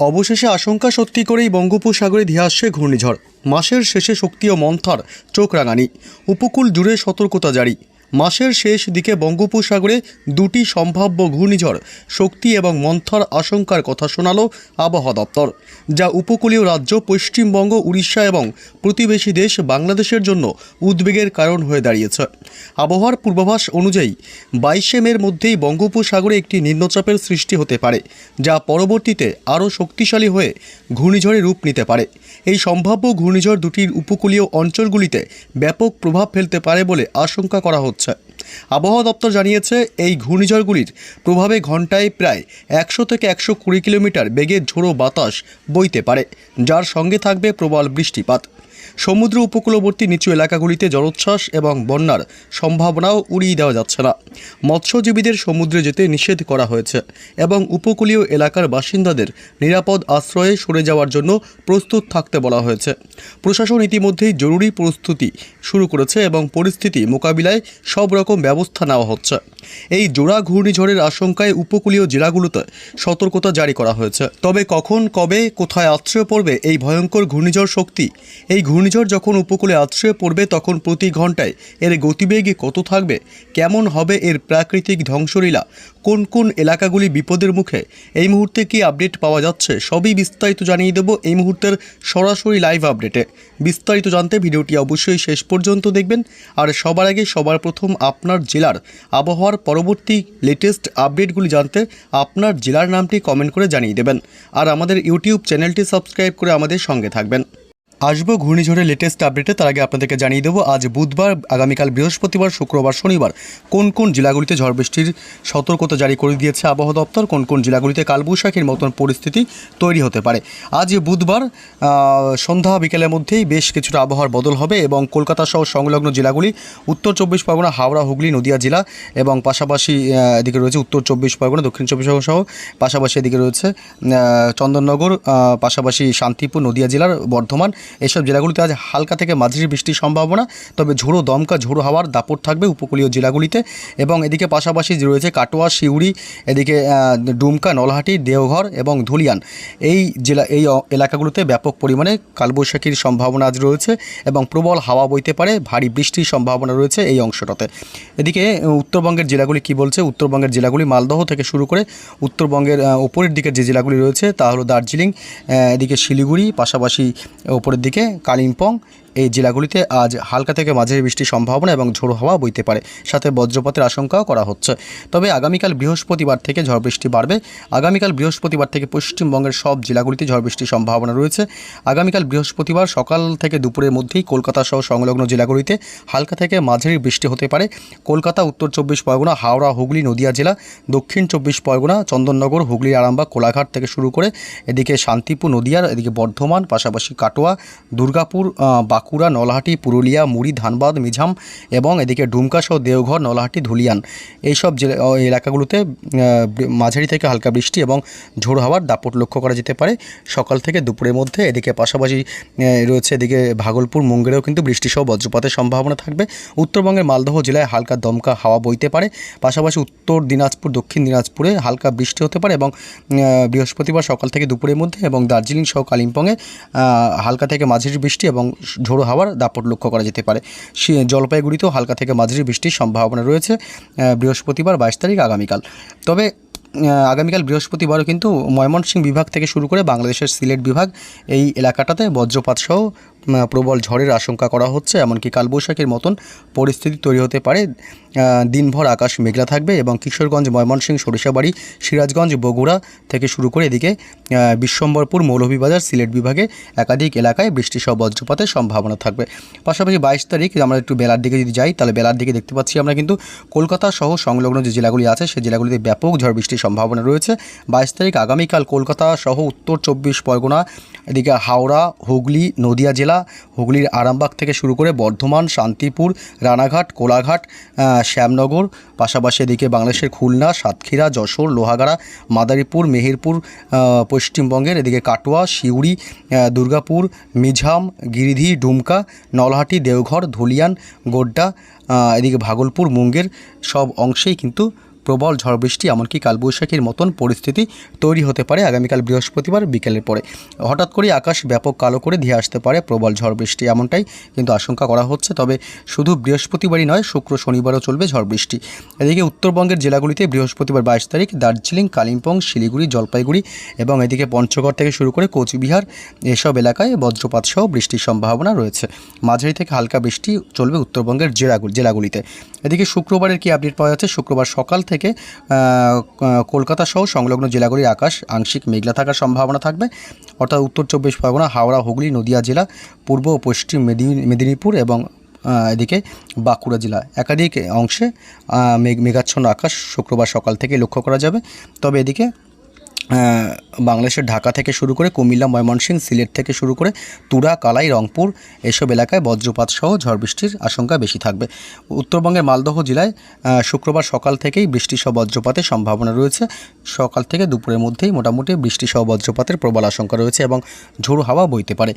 অবশেষে আশঙ্কা সত্যি করেই বঙ্গোপসাগরে ধেয়ে আসছে ঘূর্ণিঝড়। মাসের শেষে শক্তি ও মন্থার চোখ রাঙানি। উপকূল জুড়ে সতর্কতা জারি। মাসের শেষ দিকে বঙ্গোপসাগরে দুটি সম্ভাব্য ঘূর্ণিঝড়, শক্তি এবং মন্থর আশঙ্কার কথা শোনালো আবহাওয়া দপ্তর, যা উপকূলীয় রাজ্য পশ্চিমবঙ্গ, উড়িষ্যা এবং প্রতিবেশী দেশ বাংলাদেশের জন্য উদ্বেগের কারণ হয়ে দাঁড়িয়েছে। আবহাওয়ার পূর্বাভাস অনুযায়ী, বাইশে মের মধ্যেই বঙ্গোপসাগরে একটি নিম্নচাপের সৃষ্টি হতে পারে, যা পরবর্তীতে আরও শক্তিশালী হয়ে ঘূর্ণিঝড়ে রূপ নিতে পারে। এই সম্ভাব্য ঘূর্ণিঝড় দুটির উপকূলীয় অঞ্চলগুলিতে ব্যাপক প্রভাব ফেলতে পারে বলে আশঙ্কা করা হচ্ছে। আবহাওয়া দপ্তর জানিয়েছে, এই ঘূর্ণিঝড়গুলির প্রভাবে ঘন্টায় প্রায় একশো থেকে একশো কুড়ি কিলোমিটার বেগে ঝোড়ো বাতাস বইতে পারে, যার সঙ্গে থাকবে প্রবল বৃষ্টিপাত। সমুদ্র উপকূলবর্তী নিচু এলাকাগুলিতে জলোচ্ছ্বাস এবং বন্যার সম্ভাবনাও উড়িয়ে দেওয়া যাচ্ছে না। মৎস্যজীবীদের সমুদ্রে যেতে নিষেধ করা হয়েছে এবং উপকূলীয় এলাকার বাসিন্দাদের নিরাপদ আশ্রয়ে সরে যাওয়ার জন্য প্রস্তুত থাকতে বলা হয়েছে। প্রশাসন ইতিমধ্যেই জরুরি প্রস্তুতি শুরু করেছে এবং পরিস্থিতি মোকাবিলায় সব রকম ব্যবস্থা নেওয়া হচ্ছে। এই জোড়া ঘূর্ণিঝড়ের আশঙ্কায় উপকূলীয় জেলাগুলোতে সতর্কতা জারি করা হয়েছে। তবে কখন, কবে, কোথায় আশ্রয় পড়বে এই ভয়ঙ্কর ঘূর্ণিঝড় শক্তি? এই ঘূর্ণিঝড় যখন উপকূলে আশ্রয় পড়বে, তখন প্রতি ঘন্টায় এর গতিবেগ কত থাকবে? কেমন হবে এর প্রাকৃতিক ধ্বংসলীলা? কোন কোন এলাকাগুলি বিপদের মুখে? এই মুহূর্তে কি আপডেট পাওয়া যাচ্ছে? সবই বিস্তারিত জানিয়ে দেব এই মুহূর্তের সরাসরি লাইভ আপডেটে। বিস্তারিত জানতে ভিডিওটি অবশ্যই শেষ পর্যন্ত দেখবেন। আর সবার আগে সবার প্রথম আপনার জেলার আবহাওয়ার পরবর্তী লেটেস্ট আপডেটগুলি জানতে আপনার জেলার নামটি কমেন্ট করে জানিয়ে দেবেন। আর আমাদের ইউটিউব চ্যানেলটি সাবস্ক্রাইব করে আমাদের সঙ্গে থাকবেন। আসব ঘূর্ণিঝড়ের লেটেস্ট আপডেটে তার আগে আপনাদেরকে জানিয়ে দেবো, আজ বুধবার, আগামীকাল বৃহস্পতিবার, শুক্রবার, শনিবার, কোন কোন জেলাগুলিতে ঝড় বৃষ্টির সতর্কতা জারি করে দিয়েছে আবহাওয়া দপ্তর, কোন কোন জেলাগুলিতে কালবৈশাখীর মতন পরিস্থিতি তৈরি হতে পারে। আজ বুধবার সন্ধ্যা বিকেলের মধ্যেই বেশ কিছুটা আবহাওয়ার বদল হবে এবং কলকাতা সহ সংলগ্ন জেলাগুলি, উত্তর চব্বিশ পরগনা, হাওড়া, হুগলি, নদিয়া জেলা এবং পাশাপাশি এদিকে রয়েছে উত্তর চব্বিশ পরগনা, দক্ষিণ চব্বিশ পরগনা সহ পাশাপাশি এদিকে রয়েছে চন্দননগর পাশাপাশি শান্তিপুর, নদিয়া জেলার বর্ধমান এসব জেলাগুলিতে আজ হালকা থেকে মাঝারি বৃষ্টির সম্ভাবনা তবে ঝোড়ো দমকা ঝোড়ো হাওয়ার দাপট থাকবে উপকূলীয় জেলাগুলিতে। এবং এদিকে পাশাপাশি রয়েছে কাটোয়া শিউড়ি এদিকে ডুমকা নলহাটি দেওঘর এবং ধুলিয়ান। এই জেলা এই এলাকাগুলোতে ব্যাপক পরিমাণে কালবৈশাখীর সম্ভাবনা আজ রয়েছে এবং প্রবল হাওয়া বইতে পারে ভারী বৃষ্টির সম্ভাবনা রয়েছে এই অংশটাতে। এদিকে উত্তরবঙ্গের জেলাগুলি কি বলছে? উত্তরবঙ্গের জেলাগুলি মালদহ থেকে শুরু করে উত্তরবঙ্গের আহ, উপরের দিকের যে জেলাগুলি রয়েছে তা হলো দার্জিলিং এদিকে শিলিগুড়ি পাশাপাশি উপরের দিকে কালিম্পং এই জেলাগুলিতে আজ হালকা থেকে মাঝারি বৃষ্টির সম্ভাবনা এবং ঝোড়ো হাওয়া বইতে পারে। সাথে বজ্রপাতের আশঙ্কাও করা হচ্ছে। তবে আগামীকাল বৃহস্পতিবার থেকে ঝড় বৃষ্টি বাড়বে। আগামীকাল বৃহস্পতিবার থেকে পশ্চিমবঙ্গের সব জেলাগুলিতে ঝড় বৃষ্টির সম্ভাবনা রয়েছে। আগামীকাল বৃহস্পতিবার সকাল থেকে দুপুরের মধ্যেই কলকাতা সহ সংলগ্ন জেলাগুলিতে হালকা থেকে মাঝারি বৃষ্টি হতে পারে। কলকাতা উত্তর চব্বিশ পরগনা হাওড়া হুগলি নদিয়া জেলা দক্ষিণ চব্বিশ পরগনা চন্দননগর হুগলি আরামবাগ কোলাঘাট থেকে শুরু করে এদিকে শান্তিপুর নদিয়ার এদিকে বর্ধমান পাশাপাশি কাটোয়া দুর্গাপুর আহ, বাঁকুড়া, নলহাটি, পুরুলিয়া, মুড়ি, ধানবাদ, মিঝাম এবং এদিকে ডুমকা সহ দেওঘর, নলহাটি, ধুলিয়ান। এইসব এলাকাগুলোতে মাঝারি থেকে হালকা বৃষ্টি এবং ঝোড়ো হাওয়ার দাপট লক্ষ্য করা যেতে পারে। সকাল থেকে দুপুরের মধ্যে এদিকে পাশাপাশি রয়েছে এদিকে ভাগলপুর, মুঙ্গেরেও কিন্তু বৃষ্টি সহ বজ্রপাতের সম্ভাবনা থাকবে। উত্তরবঙ্গের মালদহ জেলায় হালকা দমকা হাওয়া বইতে পারে। পাশাপাশি উত্তর দিনাজপুর, দক্ষিণ দিনাজপুরে হালকা বৃষ্টি হতে পারে এবং বৃহস্পতিবার সকাল থেকে দুপুরের মধ্যে এবং দার্জিলিং সহ কালিম্পংয়ে হালকা থেকে মাঝারি বৃষ্টি এবং ঝোড়ো হাওয়ার দাপট লক্ষ্য করা যেতে পারে। জলপাইগুড়িতেও হালকা থেকে মাঝারি বৃষ্টির সম্ভাবনা রয়েছে বৃহস্পতিবার বাইশ তারিখ আগামীকাল। তবে আগামীকাল বৃহস্পতিবারও কিন্তু ময়মনসিংহ বিভাগ থেকে শুরু করে বাংলাদেশের সিলেট বিভাগ এই এলাকাটাতে বজ্রপাত সহ উম, প্রবল ঝড়ের আশঙ্কা করা হচ্ছে, এমনকি কালবৈশাখীর মতন পরিস্থিতি তৈরি হতে পারে। দিনভর আকাশ মেঘলা থাকবে এবং কিশোরগঞ্জ, ময়মনসিংহ, সরিষাবাড়ি, সিরাজগঞ্জ, বগুড়া থেকে শুরু করে এদিকে বিশ্বম্বরপুর, মৌলভীবাজার, সিলেট বিভাগে একাধিক এলাকায় বৃষ্টি সহ বজ্রপাতের সম্ভাবনা থাকবে। পাশাপাশি বাইশ তারিখ আমরা একটু বেলার দিকে যদি যাই, তাহলে বেলার দিকে দেখতে পাচ্ছি আমরা কিন্তু কলকাতা সহ সংলগ্ন যে জেলাগুলি আছে সেই জেলাগুলিতে ব্যাপক ঝড় বৃষ্টির সম্ভাবনা রয়েছে। বাইশ তারিখ আগামীকাল কলকাতা সহ উত্তর চব্বিশ পরগনা, এদিকে হাওড়া, হুগলি, নদিয়া জেলা হুগলির আরামবাগ থেকে শুরু করে বর্ধমান শান্তিপুর রানাঘাট কোলাঘাট শ্যামনগর পাশাপাশি এদিকে বাংলাদেশের খুলনা সাতক্ষীরা যশোর লোহাগাড়া মাদারীপুর মেহেরপুর পশ্চিমবঙ্গের এদিকে কাটোয়া আহ, দুর্গাপুর মিঝাম গিরিধি ডুমকা নলহাটি দেওঘর ধুলিয়ান গোড্ডা এদিকে ভাগলপুর মুঙ্গের সব অংশেই কিন্তু প্রবল ঝড় বৃষ্টি, এমনকি কালবৈশাখীর মতন পরিস্থিতি তৈরি হতে পারে আগামীকাল বৃহস্পতিবার বিকেলের পরে। হঠাৎ করেই আকাশ ব্যাপক কালো করে ধেয়ে আসতে পারে প্রবল ঝড় বৃষ্টি, এমনটাই কিন্তু আশঙ্কা করা হচ্ছে। তবে শুধু বৃহস্পতিবারই নয়, শুক্র শনিবারও চলবে ঝড় বৃষ্টি। এদিকে উত্তরবঙ্গের জেলাগুলিতে বৃহস্পতিবার বাইশ তারিখ দার্জিলিং, কালিম্পং, শিলিগুড়ি, জলপাইগুড়ি এবং এদিকে পঞ্চগড় থেকে শুরু করে কোচবিহার এসব এলাকায় বজ্রপাত সহ বৃষ্টির সম্ভাবনা রয়েছে। মাঝারি থেকে হালকা বৃষ্টি চলবে উত্তরবঙ্গের জেলাগুলি জেলাগুলিতে। এদিকে শুক্রবারের কি আপডেট পাওয়া যাচ্ছে? শুক্রবার সকাল থেকে আহ, কলকাতা সহ সংলগ্ন জেলাগুলির আকাশ আংশিক মেঘলা থাকার সম্ভাবনা থাকবে। অর্থাৎ উত্তর চব্বিশ পরগনা হাওড়া হুগলি নদিয়া জেলা পূর্ব ও পশ্চিম মেদিনী মেদিনীপুর এবং এদিকে বাঁকুড়া জেলা। একাধিক অংশে মেঘ মেঘাচ্ছন্ন আকাশ শুক্রবার সকাল থেকে লক্ষ্য করা যাবে। তবে এদিকে বাংলাদেশের ঢাকা থেকে শুরু করে কুমিল্লা, ময়মনসিংহ, সিলেট থেকে শুরু করে তুরা, কালাই, রংপুর এসব এলাকায় বজ্রপাত সহ ঝড় বৃষ্টির আশঙ্কা বেশি থাকবে। উত্তরবঙ্গের মালদহ জেলায় শুক্রবার সকাল থেকেই বৃষ্টি সহ বজ্রপাতের সম্ভাবনা রয়েছে। সকাল থেকে দুপুরের মধ্যেই মোটামুটি বৃষ্টি সহ বজ্রপাতের প্রবল আশঙ্কা রয়েছে এবং ঝোড়ো হাওয়া বইতে পারে।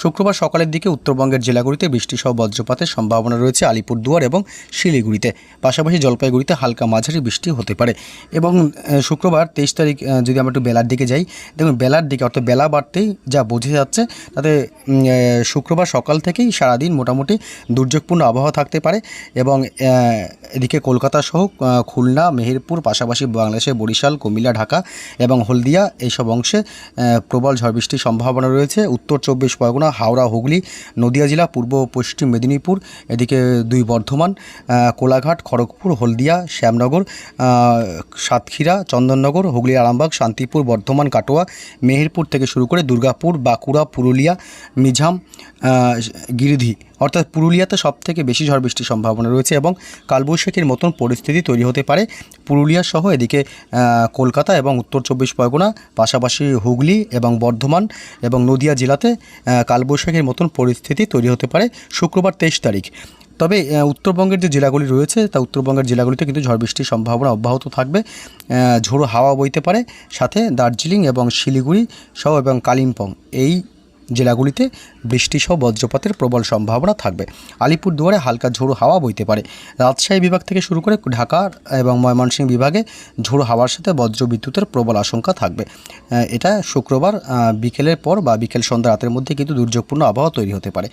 শুক্রবার সকালের দিকে উত্তরবঙ্গের জেলাগুলিতে বৃষ্টি সহ বজ্রপাতের সম্ভাবনা রয়েছে আলিপুরদুয়ার এবং শিলিগুড়িতে। পাশাপাশি জলপাইগুড়িতে হালকা মাঝারি বৃষ্টি হতে পারে। এবং শুক্রবার তেইশ তারিখ যদি আমরা একটু বেলার দিকে যাই, দেখুন বেলার দিকে অর্থাৎ বেলা বাড়তেই যা বোঝা যাচ্ছে, তাতে শুক্রবার সকাল থেকেই সারাদিন মোটামুটি দুর্যোগপূর্ণ আবহাওয়া থাকতে পারে এবং এদিকে কলকাতা সহ খুলনা, মেহেরপুর, পাশাপাশি বাংলাদেশের বরিশাল, কুমিল্লা, ঢাকা এবং হলদিয়া এইসব অংশে প্রবল ঝড় বৃষ্টির সম্ভাবনা রয়েছে। উত্তর চব্বিশ পরগনা হাওড়া, হুগলি, নদিয়া জেলা, পূর্ব, পশ্চিম মেদিনীপুর, এদিকে দুই বর্ধমান কোলাঘাট, খড়গপুর, হলদিয়া, শ্যামনগর সাতক্ষীরা, চন্দননগর, হুগলি, আরামবাগ, শান্তিপুর, বর্ধমান, কাটোয়া, মেহেরপুর থেকে শুরু করে দুর্গাপুর, বাঁকুড়া, পুরুলিয়া মিঝাম গিরিধি। অর্থাৎ পুরুলিয়াতে সব থেকে বেশি ঝড় বৃষ্টির সম্ভাবনা রয়েছে এবং কালবৈশাখীর মতন পরিস্থিতি তৈরি হতে পারে। পুরুলিয়া সহ এদিকে কলকাতা এবং উত্তর চব্বিশ পরগনা, পাশাপাশি হুগলি এবং বর্ধমান এবং নদিয়া জেলাতে কালবৈশাখীর মতন পরিস্থিতি তৈরি হতে পারে শুক্রবার তেইশ তারিখ। তবে উত্তরবঙ্গের যে জেলাগুলি রয়েছে, তা উত্তরবঙ্গের জেলাগুলিতে কিন্তু ঝড় বৃষ্টির সম্ভাবনা অব্যাহত থাকবে। ঝোড়ো হাওয়া বইতে পারে। সাথে দার্জিলিং এবং শিলিগুড়ি সহ এবং কালিম্পং এই জেলাগুলিতে বৃষ্টিসহ বজ্রপাতের প্রবল সম্ভাবনা থাকবে। আলিপুরদুয়ারে হালকা ঝোড়ো হাওয়া বইতে পারে। রাজশাহী বিভাগ থেকে শুরু করে ঢাকা এবং ময়মনসিংহ বিভাগে ঝোড়ো হাওয়ার সাথে বজ্র বিদ্যুতের প্রবল আশঙ্কা থাকবে। এটা শুক্রবার বিকেলের পর বা বিকেল সন্ধ্যা রাতের মধ্যে কিন্তু দুর্যোগপূর্ণ আবহাওয়া তৈরি হতে পারে।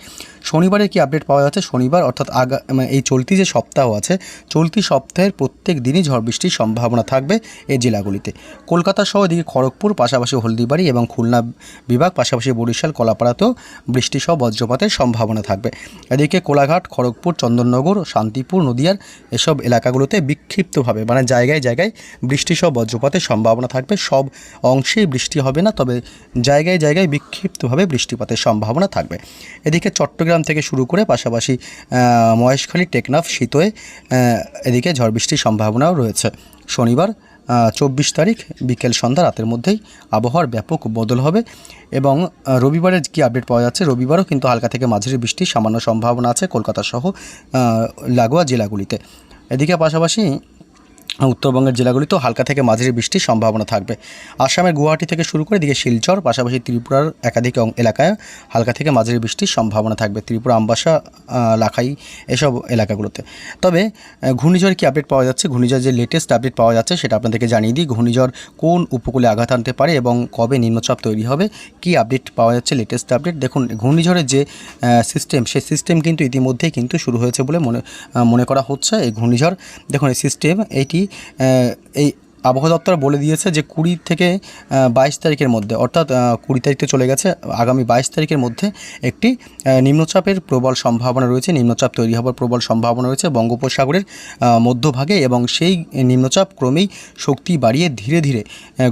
শনিবারে কি আপডেট পাওয়া যাচ্ছে? শনিবার অর্থাৎ আগা এই চলতি যে সপ্তাহ আছে, চলতি সপ্তাহের প্রত্যেক দিনই ঝড় বৃষ্টির সম্ভাবনা থাকবে এই জেলাগুলিতে। কলকাতা সহ এদিকে খড়গপুর, পাশাপাশি হলদিবাড়ি এবং খুলনা বিভাগ, পাশাপাশি বরিশাল, কলাপাড়াতেও বৃষ্টি সহ বজ্রপাতের সম্ভাবনা থাকবে। এদিকে কোলাঘাট, খড়গপুর, চন্দননগর, শান্তিপুর, নদিয়ার এসব এলাকাগুলোতে বিক্ষিপ্তভাবে মানে জায়গায় জায়গায় বৃষ্টি সহ বজ্রপাতের সম্ভাবনা থাকবে। সব অংশেই বৃষ্টি হবে না, তবে জায়গায় জায়গায় বিক্ষিপ্তভাবে বৃষ্টিপাতের সম্ভাবনা থাকবে। এদিকে চট্টগ্রাম থেকে শুরু করে পাশাপাশি মহেশখালী, টেকনাফ শীতয়ে এদিকে ঝড় বৃষ্টির সম্ভাবনাও রয়েছে। শনিবার চব্বিশ তারিখ বিকেল সন্ধ্যা রাতের মধ্যেই আবহাওয়ার ব্যাপক বদল হবে এবং রবিবারের কি আপডেট পাওয়া যাচ্ছে? রবিবারও কিন্তু হালকা থেকে মাঝারি বৃষ্টির সামান্য সম্ভাবনা আছে কলকাতা সহ লাগোয়া জেলাগুলিতে। এদিকে পাশাপাশি উত্তরবঙ্গের জেলাগুলিতেও হালকা থেকে মাঝারি বৃষ্টির সম্ভাবনা থাকবে। আসামের গুয়াহাটি থেকে শুরু করে দিকে শিলচর পাশাপাশি ত্রিপুরার একাধিক এলাকায় হালকা থেকে মাঝারি বৃষ্টির সম্ভাবনা থাকবে। ত্রিপুরা আমবাসা লাখাই এসব এলাকাগুলোতে। তবে ঘূর্ণিঝড় কি আপডেট পাওয়া যাচ্ছে? ঘূর্ণিঝড় যে লেটেস্ট আপডেট পাওয়া যাচ্ছে সেটা আপনাদেরকে জানিয়ে দিই। ঘূর্ণিঝড় কোন উপকূলে আঘাত আনতে পারে এবং কবে নিম্নচাপ তৈরি হবে? কি আপডেট পাওয়া যাচ্ছে লেটেস্ট আপডেট দেখুন ঘূর্ণিঝড়ের যে সিস্টেম সেই সিস্টেম কিন্তু ইতিমধ্যেই কিন্তু শুরু হয়েছে বলে মনে মনে করা হচ্ছে এই ঘূর্ণিঝড়। দেখুন এই সিস্টেম আহ, এই আবহাওয়া দপ্তর বলে দিয়েছে যে কুড়ি থেকে বাইশ তারিখের মধ্যে, অর্থাৎ কুড়ি তারিখে চলে গেছে, আগামী বাইশ তারিখের মধ্যে একটি নিম্নচাপের প্রবল সম্ভাবনা রয়েছে, নিম্নচাপ তৈরি হওয়ার প্রবল সম্ভাবনা রয়েছে বঙ্গোপসাগরের মধ্যভাগে এবং সেই নিম্নচাপ ক্রমেই শক্তি বাড়িয়ে ধীরে ধীরে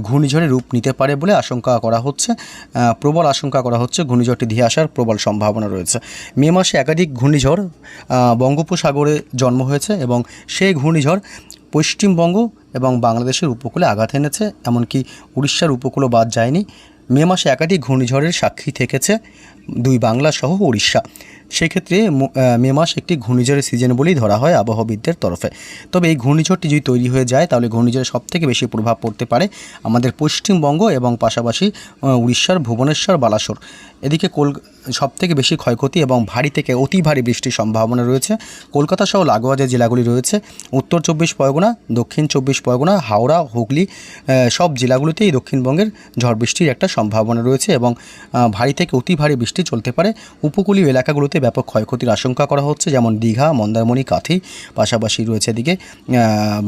ঘূর্ণিঝড়ে রূপ নিতে পারে বলে আশঙ্কা করা হচ্ছে প্রবল আশঙ্কা করা হচ্ছে, ঘূর্ণিঝড়টি ধেয়ে আসার প্রবল সম্ভাবনা রয়েছে। মে মাসে একাধিক ঘূর্ণিঝড় বঙ্গোপসাগরে জন্ম হয়েছে এবং সেই ঘূর্ণিঝড় পশ্চিমবঙ্গ এবং বাংলাদেশের উপকূলে আঘাত এনেছে, এমনকি উড়িষ্যার উপকূলও বাদ যায়নি। মে মাসে একাধিক ঘূর্ণিঝড়ের সাক্ষী থেকেছে দুই বাংলা সহ উড়িষ্যা। সেক্ষেত্রে মে মাস একটি ঘূর্ণিঝড়ের সিজন বলেই ধরা হয় আবহাওয়াবিদদের তরফে। তবে এই ঘূর্ণিঝড়টি যদি তৈরি হয়ে যায়, তাহলে ঘূর্ণিঝড়ের সবথেকে বেশি প্রভাব পড়তে পারে আমাদের পশ্চিমবঙ্গ এবং পাশাপাশি উড়িষ্যার ভুবনেশ্বর, বালাসোর। এদিকে কল সবথেকে বেশি ক্ষয়ক্ষতি এবং ভারী থেকে অতি ভারী বৃষ্টির সম্ভাবনা রয়েছে। কলকাতা সহ লাগোয়া যে জেলাগুলি রয়েছে, উত্তর চব্বিশ পরগনা, দক্ষিণ চব্বিশ পরগনা, হাওড়া, হুগলি সব জেলাগুলিতেই দক্ষিণবঙ্গের ঝড় বৃষ্টির একটা সম্ভাবনা রয়েছে এবং ভারী থেকে অতি ভারী বৃষ্টি চলতে পারে। উপকূলীয় এলাকাগুলোতে ব্যাপক ক্ষয়ক্ষতির আশঙ্কা করা হচ্ছে, যেমন দীঘা, মন্দারমণি, কাথি। পাশাপাশি রয়েছে এদিকে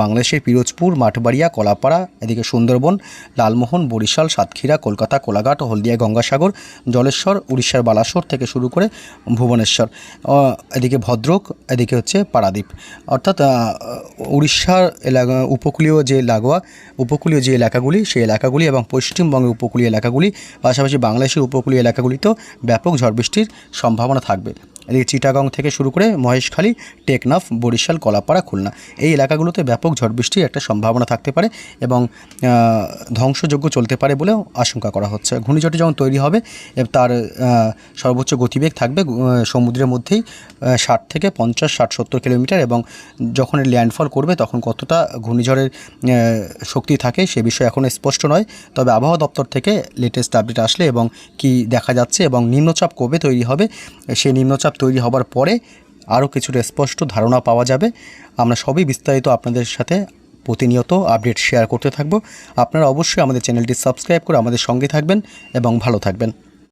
বাংলাদেশের পিরোজপুর, মাঠবাড়িয়া, কলাপাড়া, এদিকে সুন্দরবন, লালমোহন, বরিশাল, সাতক্ষীরা, কলকাতা, কোলাঘাট, হলদিয়া, গঙ্গাসাগর, জলেশ্বর, উড়িষ্যার বালাসোর থেকে শুরু করে ভুবনেশ্বর। এদিকে ভদ্রক, এদিকে হচ্ছে পারাদ্বীপ। অর্থাৎ উড়িষ্যার এলাকা, উপকূলীয় যে লাগোয়া, উপকূলীয় যে এলাকাগুলি, সেই এলাকাগুলি এবং পশ্চিমবঙ্গের উপকূলীয় এলাকাগুলি, পাশাপাশি বাংলাদেশের উপকূলীয় এলাকাগুলিতেও ব্যাপক ঝড় বৃষ্টির সম্ভাবনা থাকবে। Good. এদিকে চিটাগং থেকে শুরু করে মহেশখালী, টেকনাফ, বরিশাল, কলাপাড়া, খুলনা। এই এলাকাগুলোতে ব্যাপক ঝড় বৃষ্টির একটা সম্ভাবনা থাকতে পারে এবং ধ্বংসযোগ্য চলতে পারে বলেও আশঙ্কা করা হচ্ছে। ঘূর্ণিঝড়টি যখন তৈরি হবে তার সর্বোচ্চ গতিবেগ থাকবে সমুদ্রের মধ্যেই ষাট থেকে পঞ্চাশ, ষাট, সত্তর কিলোমিটার এবং যখন ল্যান্ডফল করবে তখন কতটা ঘূর্ণিঝড়ের শক্তি থাকে সে বিষয়ে এখনও স্পষ্ট নয়। তবে আবহাওয়া দপ্তর থেকে লেটেস্ট আপডেট আসলে এবং কি দেখা যাচ্ছে এবং নিম্নচাপ কবে তৈরি হবে সেই নিম্নচাপ তৈরি হবার পরে আরও কিছুটা স্পষ্ট ধারণা পাওয়া যাবে। আমরা সবই বিস্তারিত আপনাদের সাথে প্রতিনিয়ত আপডেট শেয়ার করতে থাকব। আপনারা অবশ্যই আমাদের চ্যানেলটি সাবস্ক্রাইব করে আমাদের সঙ্গে থাকবেন এবং ভালো থাকবেন।